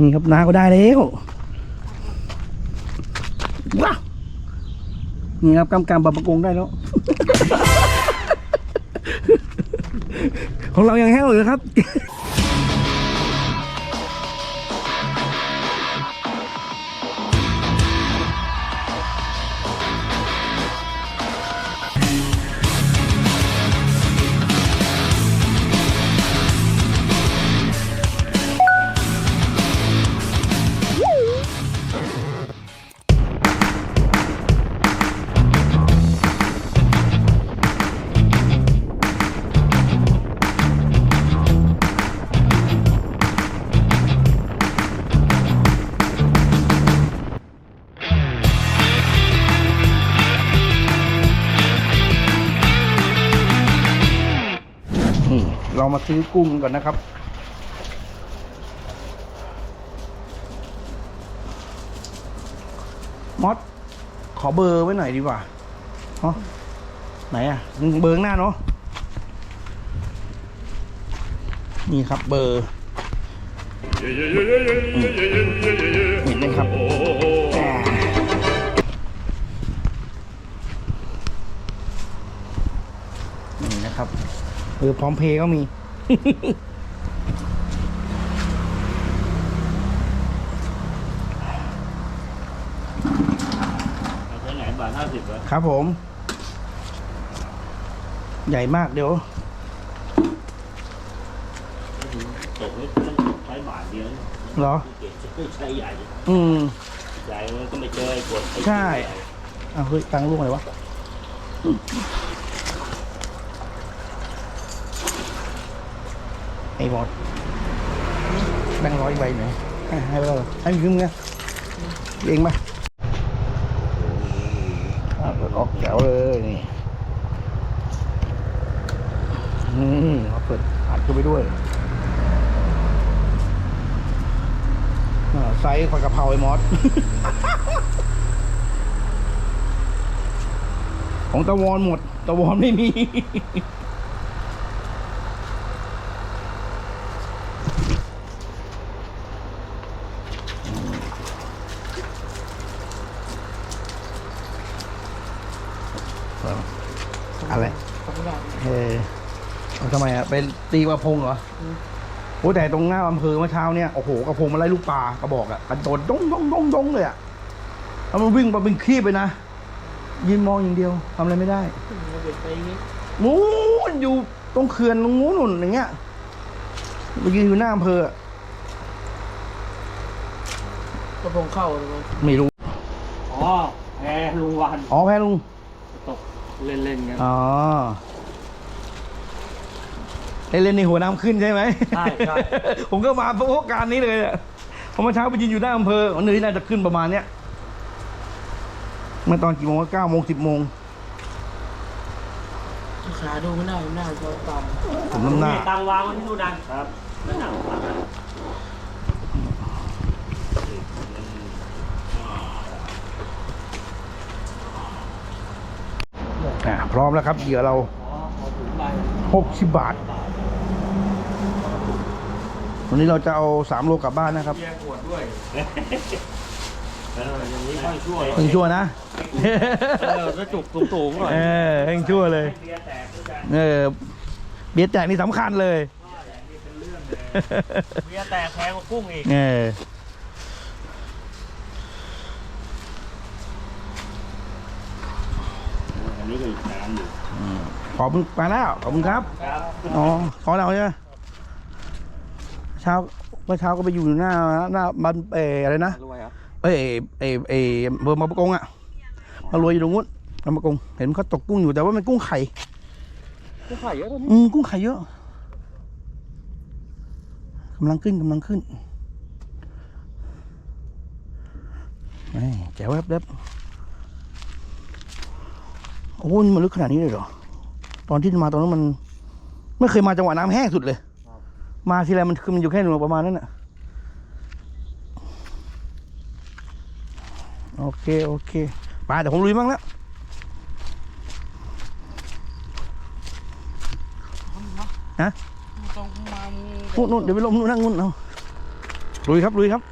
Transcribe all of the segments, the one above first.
นี่ครับน้าก็ได้แล้วว้าวนี่ครับกำกำปะปะกงได้แล้ว ของเรายังแห้วอยู่ครับ มามาซื้อกุ้งก่อนนะครับ มอสขอเบอร์ไว้หน่อยดีกว่าเนาะไหนอะเบอร์หน้าเนาะนี่ครับเบอร์เห็นไหมครับนี่นะครับเบอร์พร้อมเพย์ก็มี ใช้ไหนบาทห้าสิบเหรอครับผม ใหญ่มากเดี๋ยว ตกนี่ต้องใช้บาทเดียวเหรอ เก็บใช้ใหญ่ อืม ใหญ่มันก็ไม่เจอไอ้กดไอ้ใช่อ้าวเฮ้ยตังค์ลูกอะไรวะ อ้บอสแบงค์ร้อยใบไหนให้ให้ไปแล้วเหรอให้มีขึ้นไงเองไหมอะเปิดออกแจ๋วเลยนี่นี่เขาเปิดอัดเข้าไปด้วยอ่าไซส์ผักกะเพราไอ้มอส ของตะวอนหมด ตะวอนไม่มี อะไรเออ เอาทำไมอะไปตีกระพงเหรอโอ้แต่ตรงหน้าอำเภอเมื่อเช้าเนี่ยโอ้โหกระพงมาไล่ลูกปลากระบอกอะกระโดดดงดงดงดงเลยอะแล้วมันวิ่งมาเป็นขี้ไปนะยืนมองอย่างเดียวทำอะไรไม่ได้นู้นอยู่ตรงเขื่อนตรงนู้นนู่นอย่างเงี้ยไปยืนอยู่หน้าอำเภออะกระพงเข้าเลยมั้ยไม่รู้อ๋อแพรลุงวันอ๋อแพ้ลุงตกเล่นๆกันอ๋อ เล่นๆในหัวน้ำขึ้นใช่ไหมใช่ใช่ ผมก็มาเพราะการนี้เลยอะพอเมื่อเช้าไปยืนอยู่หน้าอำเภอวันนี้น่าจะขึ้นประมาณเนี้ยเมื่อตอนกี่โมงเก้าโมงสิบโมง ขาดูไม่ได้ไม่ได้เพราะตามผมน้ำหน้า ตังวางไว้ที่นู่นนะครับไม่หนักตังค์นะอ่าพร้อมแล้วครับเหยื่อเราอ๋อเอาถุงใบหกสิบบาท วันนี้เราจะเอาสามโลกลับบ้านนะครับแยกขวดด้วยเอออย่างนี้ค่อยช่วยเฮงชั่วนะเออจะจุกสูงๆหน่อยเออเฮงชั่วเลยเบียร์แตกด้วยกันเออเบียร์แจกนี่สำคัญเลยเบียร์แตกแพงกว่ากุ้งอีกเอออันนี้ก็อีกน้ำอยู่ขอบคุณมาแล้วขอบคุณครับครับอ๋อขอเราใช่ไหม เช้าเมื่อเช้าก็ไปอยู่หน้าหน้าบ้านเอออะไรนะรวยครับเอ้ยเอเอเอเบอร์มาประกงอะมารวยอยู่ตรงนู้นมาประกงเห็นเขาตกกุ้งอยู่แต่ว่ามันกุ้งไข่กุ้งไข่เยอะตอนนี้อืมกุ้งไข่เยอะกำลังขึ้นกำลังขึ้นนี่แจ๋วแวบแวบโอ้ยมันลึกขนาดนี้เลยเหรอตอนที่มาตอนนั้นมัน ไม่เคยมาจังหวะน้ำแห้งสุดเลย มาทีไรมันคือมันอยู่แค่หนูประมาณนั้นน่ะโอเค โอเคไปเดี๋ยวผมลุยบ้างแล้วต้องมานู่นนู่นเดี๋ยวไปลงนู่นนั่งนู่นเอาลุยครับลุยครับ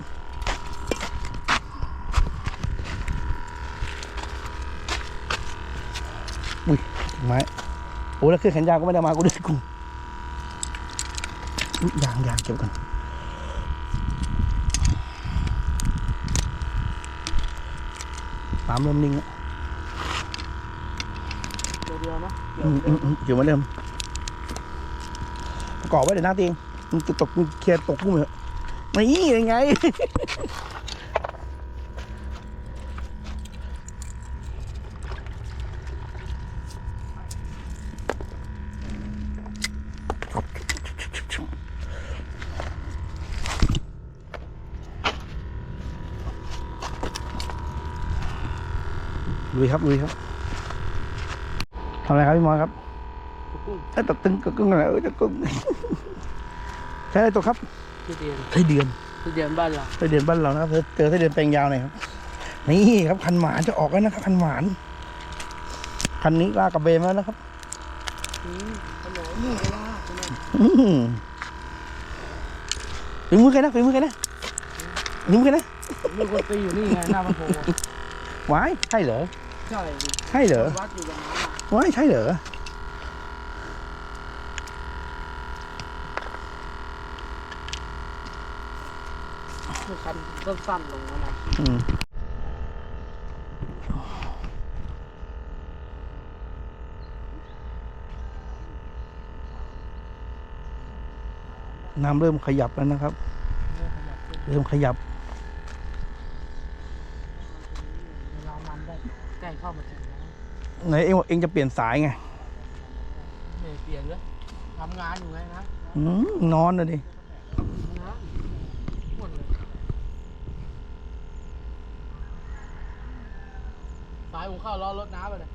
อุ้ยไม้โอ้แล้วเครื่องแขนยาวก็ไม่ได้มากูด้วยกู ยางยางเก็บกันสามเริ่มนิ่งอะเดียวเดียวนะอืมอืมอืมอยู่เหมือนเดิมประกอบไว้เดี๋ยวหน้าตีงมึงจะตกมึงเคลียร์ตกกูเหรอะนี่ยังไง ลุยครับลุยครับทำอะไรครับพี่มอสครับกุ้งเอ้ยตัดตึงก็กึ่งอะไรเออจะกึ่งใช่อะไรตัวครับที่เดียนไส้เดือนที่เดียนบ้านเราไส้เดือนบ้านเรานะครับเจอไส้เดือนแปลงยาวหน่อยครับ นี่ครับคันหมานจะออกแล้วนะครับคันหมานคันนี้ลากกระเบนแล้วนะครับอืมขนมนี่เวลาขนมอื้อหือฝีมือใครนะฝีมือใครนะฝีมือใครนะมีคนตีอยู่นี่ไงหน้ามันโผล่วายใช่เหรอ ใช่ใช่เหรอวัดอยู่ตรงนั้นอะวายใช่เหรอคือคันสั้นๆลงมานะอืมน้ำเริ่มขยับแล้วนะครับ เริ่มขยับ เวลามันได้ใกล้ เข้ามาถึงแล้วไหนเองบอกเองจะเปลี่ยนสายไงไม่เปลี่ยนเลยทำงานอยู่ไงนะอืมนอนเลยดินะหมดเลยสายผมเข้าล้อรถน้ำไปเลย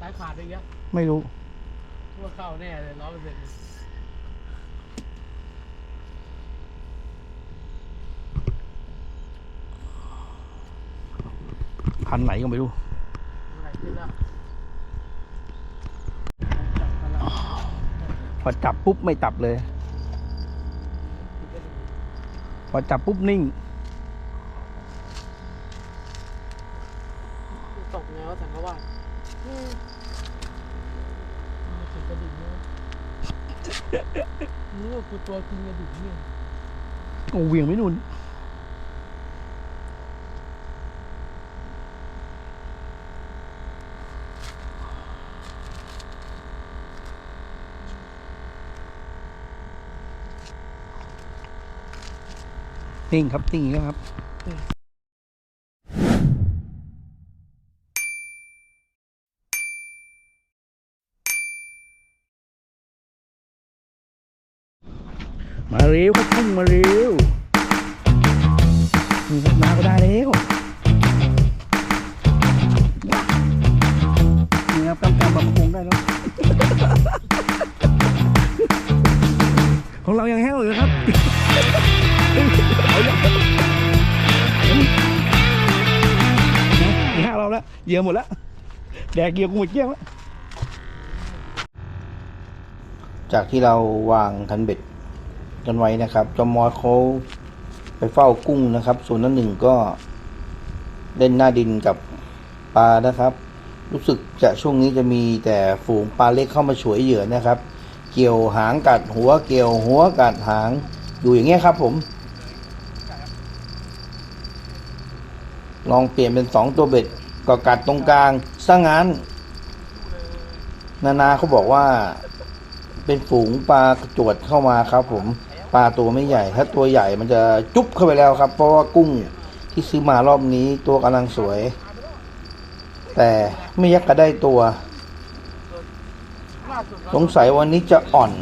สายขาดไปเยอะไม่รู้ว่าเข้าแน่เลยร้อยเปอร์เซ็นต์คันไหนก็ไม่รู้ พอจับปุ๊บไม่จับเลย พอจับปุ๊บนิ่ง ตกไงว่าสังกวาสอืมมันถึงกระดิ่งเนี่ยนี่ว่ากูตัวกินกระดิ่งเนี่ยโอ้เหวียงไม่นุน นิ่งครับนิ่งอีกแล้วครับมาเร็วครับพุ่งมาเร็วนี่ครับมาก็ได้แล้วนี่ครับกำกำบำพุงได้แล้ว ของเรายังแห้วอยู่ครับ นี่ห้าเราแล้วเยื่อหมดแล้ว แดกเหยื่อกูหมดเกี้ยงแล้ว จากที่เราวางคันเบ็ดกันไว้นะครับจอมมอสเขาไปเฝ้ากุ้งนะครับ ส่วนนั้นหนึ่งก็เล่นหน้าดินกับปลานะครับ รู้สึกจะช่วงนี้จะมีแต่ฝูงปลาเล็กเข้ามาฉวยเหยื่อนะครับ เกี่ยวหางกัดหัวเกี่ยวหัวกัดหางอยู่อย่างเงี้ยครับผม ลองเปลี่ยนเป็นสองตัวเบ็ดก็กัดตรงกลางซะงั้น นานาเขาบอกว่า เป็นฝูงปลากระจวดเข้ามาครับ ผมปลาตัวไม่ใหญ่ ถ้าตัวใหญ่มันจะจุ๊บเข้าไปแล้วครับ เพราะว่ากุ้งที่ซื้อมารอบนี้ตัวกำลังสวย แต่ไม่ยักกระได้ตัว สงสัยวันนี้จะอ่อน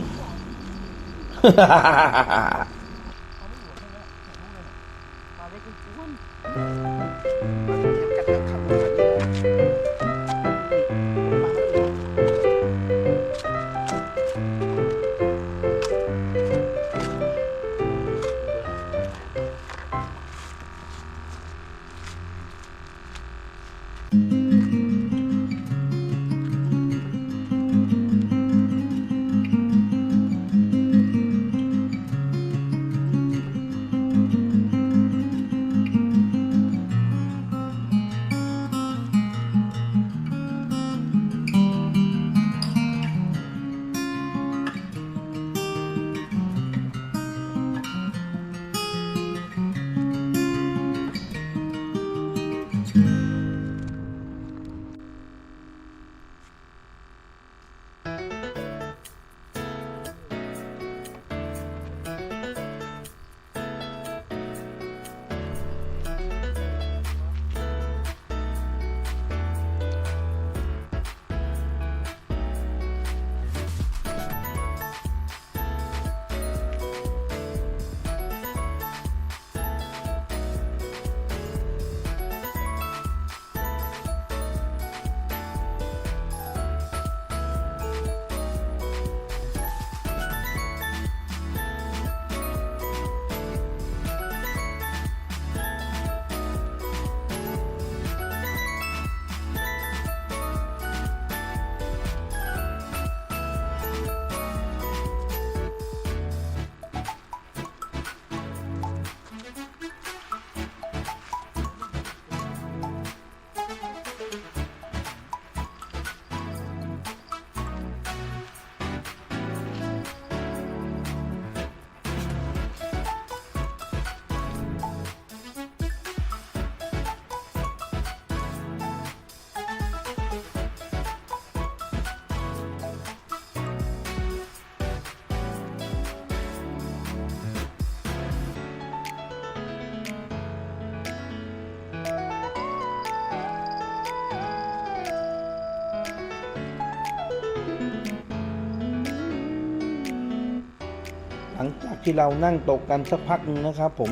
ลังจากที่เรานั่งตกกันสักพักหนึงนะครับ ผม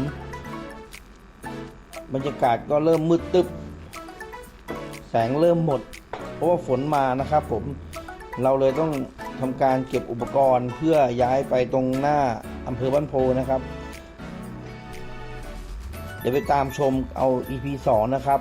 บรรยากาศก็เริ่มมืดตึบแสงเริ่มหมด เพราะว่าฝนมานะครับ ผมเราเลยต้องทำการเก็บอุปกรณ์เพื่อย้ายไปตรงหน้าอำเภอบ้านโพนะครับ เดี๋ยวไปตามชมเอา EP 2 นะครับ